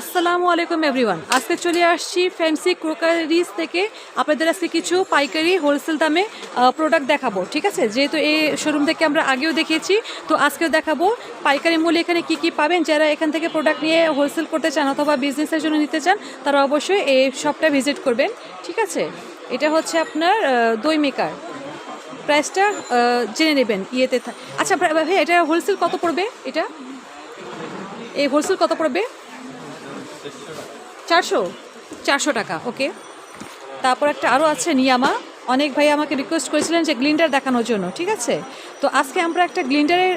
আসসালামু আলাইকুম এভরিওয়ান আজকে চলে আসছি ফ্যান্সি ক্রোকারিজ থেকে। আপনাদের আজকে কিছু পাইকারি হোলসেল দামে প্রোডাক্ট দেখাবো ঠিক আছে? যেহেতু এই শোরুম থেকে আমরা আগেও দেখিয়েছি তো আজকেও দেখাবো পাইকারি মূল্যে এখানে কি কি পাবেন। যারা এখান থেকে প্রোডাক্ট নিয়ে হোলসেল করতে চান অথবা বিজনেসের জন্য নিতে চান তারা অবশ্যই এই শপটা ভিজিট করবেন ঠিক আছে? এটা হচ্ছে আপনার দই মেকার প্রাইসটা জেনে নেবেন ইয়েতে আচ্ছা ভাই ভাই, এটা হোলসেল কত পড়বে এটা? এই হোলসেল কত পড়বে? চারশো? চারশো টাকা, ওকে। তারপর একটা আরও আছে, নিয়ামা। অনেক ভাই আমাকে রিকোয়েস্ট করেছিলেন যে গ্লিন্ডার দেখানোর জন্য, ঠিক আছে? তো আজকে আমরা একটা গ্লিন্ডারের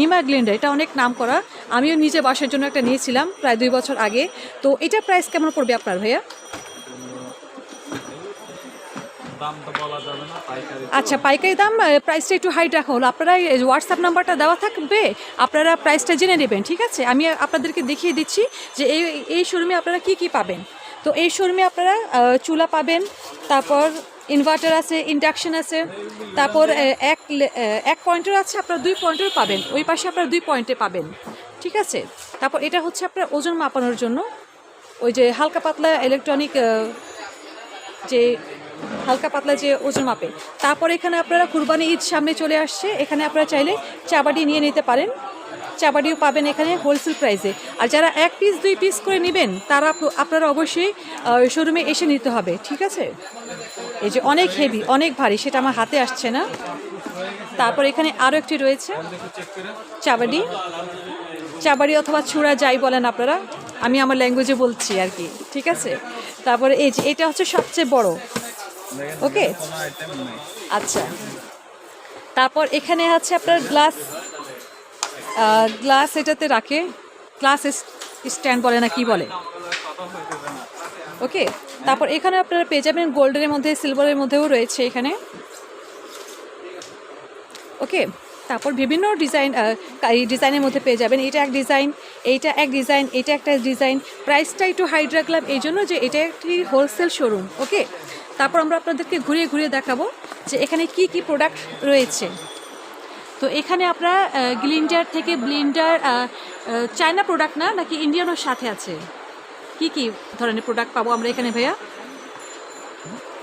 নিমা গ্লিন্ডার, এটা অনেক নাম করা। আমিও নিজে বাসের জন্য একটা নিয়েছিলাম, প্রায় দুই বছর আগে। তো এটা প্রাইস কেমন পড়বে আপনার ভাইয়া দাম তো বলা যাবে না পাইকারি আচ্ছা পাইকারি দাম প্রাইসটা একটু হাইট রাখা। হলো আপনারা হোয়াটসঅ্যাপ নাম্বারটা দেওয়া থাকবে, আপনারা প্রাইসটা জেনে নেবেন, ঠিক আছে? আমি আপনাদেরকে দেখিয়ে দিচ্ছি যে এই এই শোরুমে আপনারা কি কি পাবেন। তো এই শোরুমে আপনারা চুলা পাবেন, তারপর ইনভার্টার আছে ইন্ডাকশন আছে, তারপর এক এক পয়েন্টের আছে, আপনারা দুই পয়েন্টের পাবেন। ওই পাশে আপনারা দুই পয়েন্টে পাবেন, ঠিক আছে? তারপর এটা হচ্ছে আপনার ওজন মাপানোর জন্য, ওই যে হালকা পাতলা ইলেকট্রনিক যে হালকা পাতলা যে ওজন মাপে। তারপর এখানে আপনারা কুরবানি ঈদ সামনে চলে আসছে। এখানে আপনারা চাইলে চাবাডি নিয়ে নিতে পারেন। চাবাডিও পাবেন এখানে হোলসেল প্রাইসে। আর যারা এক পিস দুই পিস করে নেবেন, তারা আপনারা অবশ্যই শোরুমে এসে নিতে হবে। ঠিক আছে? এই যে অনেক হেভি অনেক ভারী, সেটা আমার হাতে আসছে না। তারপর এখানে আরও একটি রয়েছে। চাবাডি চাবাড়ি অথবা ছুরা যাই বলেন আপনারা। আমি আমার ল্যাঙ্গুয়েজে বলছি আর কি। ঠিক আছে? তারপরে এই যে, এটা হচ্ছে সবচেয়ে বড়। ওকে আচ্ছা। তারপর এখানে আছে আপনার গ্লাস। গ্লাস এটাতে রাখে। গ্লাস স্ট্যান্ড বলে না কি বলে? ওকে তারপর এখানে আপনারা পেয়ে যাবেন গোল্ডের মধ্যে, সিলভারের মধ্যেও রয়েছে এখানে। ওকে তারপর বিভিন্ন ডিজাইন এই ডিজাইনের মধ্যে পেয়ে যাবেন। এটা এক ডিজাইন, এইটা এক ডিজাইন, এটা একটা ডিজাইন। প্রাইসটা একটু হাইট রাখলাম এই জন্য যে এটা একটি হোলসেল শোরুম ওকে তারপর আমরা আপনাদেরকে ঘুরিয়ে ঘুরিয়ে দেখাবো যে এখানে কি কি প্রোডাক্ট রয়েছে। তো এখানে আপনারা গ্লিন্ডার থেকে ব্লিন্ডার চায়না প্রোডাক্ট না, নাকি ইন্ডিয়ানও সাথে আছে? কি কি ধরনের প্রোডাক্ট পাবো আমরা এখানে, ভাইয়া?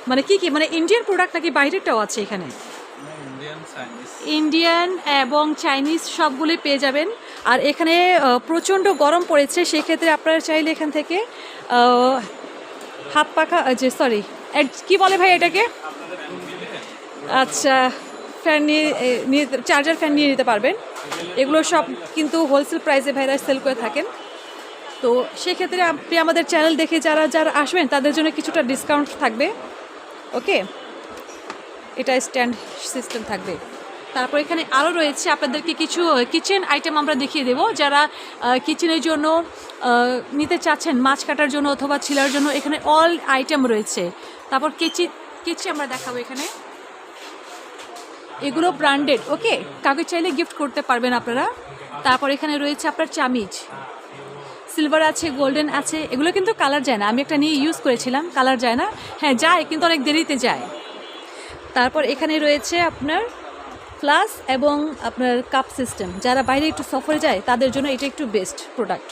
মানে কি কি মানে ইন্ডিয়ান প্রোডাক্ট নাকি বাইরেরটাও আছে এখানে? ইন্ডিয়ান এবং চাইনিজ সবগুলি পেয়ে যাবেন। আর এখানে প্রচণ্ড গরম পড়েছে, সেক্ষেত্রে আপনারা চাইলে এখান থেকে হাত পাখা যে সরি কি বলে ভাই এটাকে? আচ্ছা ফ্যান নিয়ে নিয়ে চার্জার ফ্যান নিয়ে নিতে পারবেন। এগুলো সব কিন্তু হোলসেল প্রাইসে ভাইরা সেল করে থাকেন। তো সেক্ষেত্রে আপনি আমাদের চ্যানেল দেখে যারা যারা আসবেন, তাদের জন্য কিছুটা ডিসকাউন্ট থাকবে। ওকে এটা স্ট্যান্ড সিস্টেম থাকবে। তারপর এখানে আরও রয়েছে আপনাদেরকে কিছু কিচেন আইটেম আমরা দেখিয়ে দেবো। যারা কিচেনের জন্য নিতে চাচ্ছেন, মাছ কাটার জন্য অথবা ছিলার জন্য, এখানে অল আইটেম রয়েছে। তারপর কেচি কেচি আমরা দেখাবো এখানে। এগুলো ব্র্যান্ডেড ওকে কাউকে চাইলে গিফট করতে পারবেন আপনারা। তারপর এখানে রয়েছে আপনার চামিজ সিলভার আছে গোল্ডেন আছে, এগুলো কিন্তু কালার যায় না। আমি একটা নিয়ে ইউজ করেছিলাম কালার যায় না। হ্যাঁ যায়, কিন্তু অনেক দেরিতে যায়। তারপর এখানে রয়েছে আপনার ফ্লাস এবং আপনার কাপ সিস্টেম যারা বাইরে একটু সফরে যায়, তাদের জন্য এটা একটু বেস্ট প্রোডাক্ট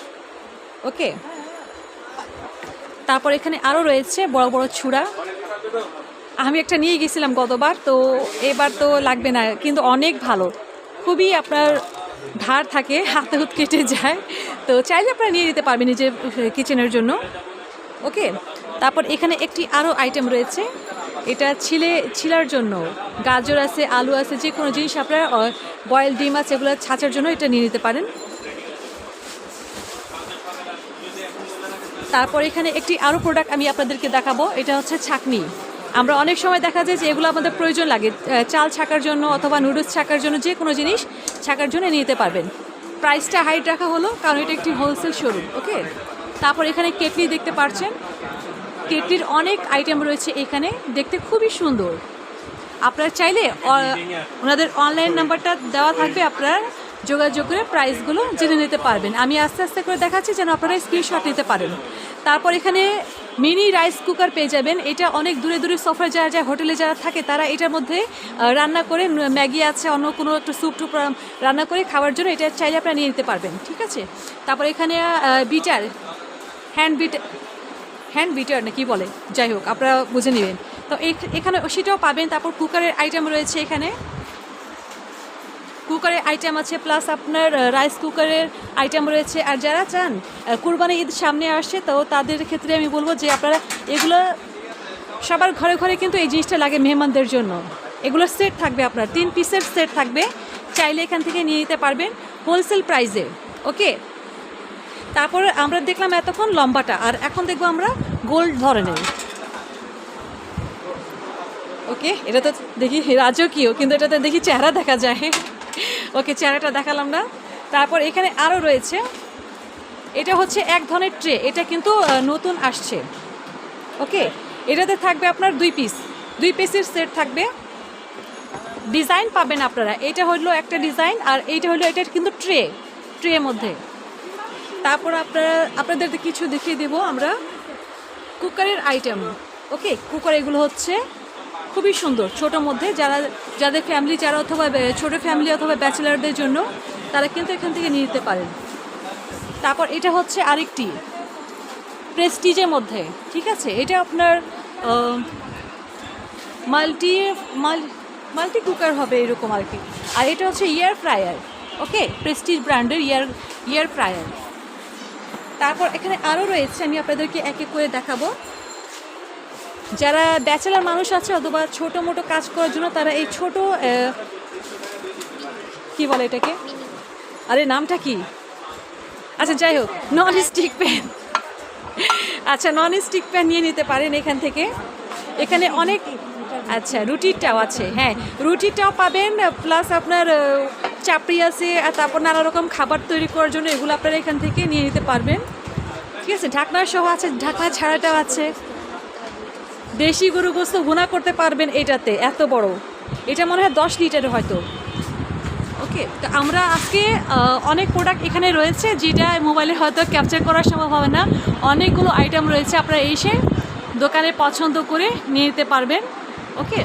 ওকে তারপর এখানে আরও রয়েছে বড় বড় ছুরা। আমি একটা নিয়ে গেছিলাম গতবার, তো এবার তো লাগবে না, কিন্তু অনেক ভালো। খুবই আপনার ধার থাকে, হাতে হুত কেটে যায়। তো চাইলে আপনারা নিয়ে নিতে পারবেন নিজের কিচেনের জন্য। ওকে তারপর এখানে একটি আরও আইটেম রয়েছে। এটা ছিলে, ছিলার জন্য। গাজর আছে, আলু আছে, যে কোনো জিনিস আপনারা বয়েল ডিম আছে, এগুলো ছাঁচার জন্য এটা নিয়ে নিতে পারেন। তারপর এখানে একটি আরও প্রোডাক্ট আমি আপনাদেরকে দেখাবো, এটা হচ্ছে ছাকনি। আমরা অনেক সময় দেখা যায় যে এগুলো আমাদের প্রয়োজন লাগে চাল ছাকার জন্য অথবা নুডলস ছাকার জন্য যে কোনো জিনিস ছাকার জন্য নিতে পারবেন। প্রাইসটা হাইট রাখা হলো, কারণ এটা একটি হোলসেল শোরুম ওকে তারপর এখানে কেটলি দেখতে পাচ্ছেন কেটলির অনেক আইটেম রয়েছে এখানে। দেখতে খুবই সুন্দর। আপনারা চাইলে ওনাদের অনলাইন নাম্বারটা দেওয়া থাকবে, আপনারা যোগাযোগ করে প্রাইসগুলো জেনে নিতে পারবেন। আমি আস্তে আস্তে করে দেখাচ্ছি যেন আপনারা স্ক্রিনশট নিতে পারেন। তারপর এখানে মিনি রাইস কুকার পেয়ে যাবেন। এটা অনেক দূরে দূরে সফরে যারা যায় হোটেলে যারা থাকে, তারা এটার মধ্যে রান্না করে ম্যাগি আছে, অন্য কোনো একটু স্যুপ টুপ রান্না করে খাওয়ার জন্য এটা চাইলে আপনারা নিয়ে নিতে পারবেন। ঠিক আছে? তারপর এখানে beater hand beat hand beater না কি বলে? যাই হোক, আপনারা বুঝে নেবেন। তো এখানে সেটাও পাবেন। তারপর কুকারের আইটেম রয়েছে এখানে। কুকারের আইটেম আছে প্লাস আপনার রাইস কুকারের আইটেম রয়েছে। আর যারা চান কুরবানি ঈদ সামনে আসছে তো তাদের ক্ষেত্রে আমি বলব যে আপনারা এগুলো সবার ঘরে ঘরে কিন্তু এই জিনিসটা লাগে মেহমানদের জন্য। এগুলো সেট থাকবে আপনার। তিন পিসের সেট থাকবে। চাইলে এখান থেকে নিয়ে নিতে পারবেন। হোলসেল প্রাইসে ওকে তারপরে আমরা দেখলাম এতক্ষণ লম্বাটা, আর এখন দেখব আমরা গোল্ড ধরনের। ওকে এটা তো দেখি রাজকীয়, কিন্তু এটাতে দেখি চেহারা দেখা যায়। ওকে চেহারাটা দেখালাম না। তারপর এখানে আরও রয়েছে, এটা হচ্ছে এক ধরনের ট্রে, এটা কিন্তু নতুন আসছে। ওকে এটাতে থাকবে আপনার দুই পিস দুই পিসের সেট থাকবে। ডিজাইন পাবেন আপনারা, এটা হলো একটা ডিজাইন আর এইটা হলো এটার কিন্তু ট্রে, ট্রের মধ্যে। তারপর আপনারা আপনাদের কিছু দেখিয়ে দেব আমরা। কুকারের আইটেম ওকে কুকার এগুলো হচ্ছে খুবই সুন্দর ছোটোর মধ্যে। যারা, যাদের ফ্যামিলি যারা অথবা ছোট ফ্যামিলি অথবা ব্যাচেলারদের জন্য, তারা কিন্তু এখান থেকে নিয়ে নিতে পারেন। তারপর এটা হচ্ছে আরেকটি প্রেস্টিজের মধ্যে, ঠিক আছে? এটা আপনার মাল্টি মাল্টি কুকার হবে এরকম আর কি। আর এটা হচ্ছে ইয়ার ফ্রায়ার ওকে প্রেস্টিজ ব্র্যান্ডের ইয়ার ইয়ার ফ্রায়ার তারপর এখানে আরও রয়েছে, আমি আপনাদেরকে এক এক করে দেখাবো। যারা ব্যাচেলার মানুষ আছে অথবা ছোটো মোটো কাজ করার জন্য, তারা এই ছোট কি বলে এটাকে? আরে নামটা কি? আচ্ছা যাই হোক নন স্টিক প্যান আচ্ছা নন স্টিক প্যান নিয়ে নিতে পারেন এখান থেকে। এখানে অনেক আচ্ছা রুটিরটাও আছে হ্যাঁ। রুটিটাও পাবেন প্লাস আপনার চাপড়ি আছে আর তারপর নানা রকম খাবার তৈরি করার জন্য এগুলো আপনারা এখান থেকে নিয়ে নিতে পারবেন। ঠিক আছে, ঢাকনা সহ আছে, ঢাকনা ছাড়াটাও আছে। দেশি গরু গোস্ত ভুনা করতে পারবেন এটাতে, এত বড়। এটা মনে হয় দশ লিটারের হয়তো। ওকে, তো আমরা আজকে অনেক প্রোডাক্ট এখানে রয়েছে যেটা মোবাইলে হয়তো ক্যাপচার করা সম্ভব হবে না। অনেকগুলো আইটেম রয়েছে, আপনারা এসে দোকানে পছন্দ করে নিয়ে নিতে পারবেন। ওকে,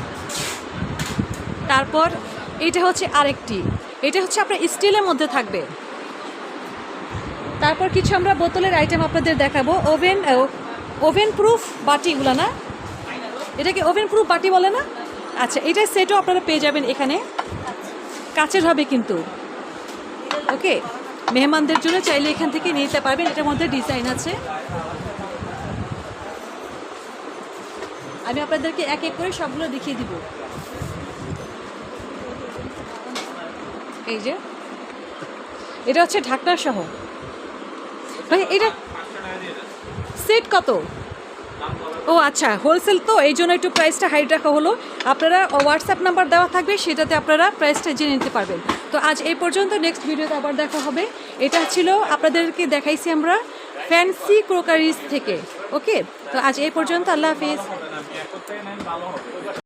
তারপর এটা হচ্ছে আরেকটি। এটা হচ্ছে আপনার স্টিলের মধ্যে থাকবে। তারপর কিছু আমরা বোতলের আইটেম আপনাদের দেখাবো। ওভেন ওভেন প্রুফ বাটিগুলো না? এটাকে ওভেন প্রুফ বাটি বলে না? আচ্ছা এটার সেটও আপনারা পেয়ে যাবেন এখানে। কাচের হবে কিন্তু। ওকে? মেহমানদের জন্য চাইলে এখান থেকে নিয়ে নিতে পারবেন। এটার মধ্যে ডিজাইন আছে। আমি আপনাদেরকে এক এক করে সবগুলো দেখিয়ে দিব। এই যে, এটা হচ্ছে ঢাকনা সহ। এটা সেট কত? ও আচ্ছা হোলসেল তো, এই জন্য একটু প্রাইসটা হাইট রাখা হলো। আপনারা হোয়াটসঅ্যাপ নাম্বার দেওয়া থাকবে, সেটাতে আপনারা প্রাইসটা জেনে নিতে পারবেন। তো আজ এই পর্যন্ত নেক্সট ভিডিওতে আবার দেখা হবে। এটা ছিল আপনাদেরকে দেখাইছি আমরা ফ্যান্সি ক্রোকারিজ থেকে ওকে তো আজ এই পর্যন্ত, আল্লাহ হাফিজ।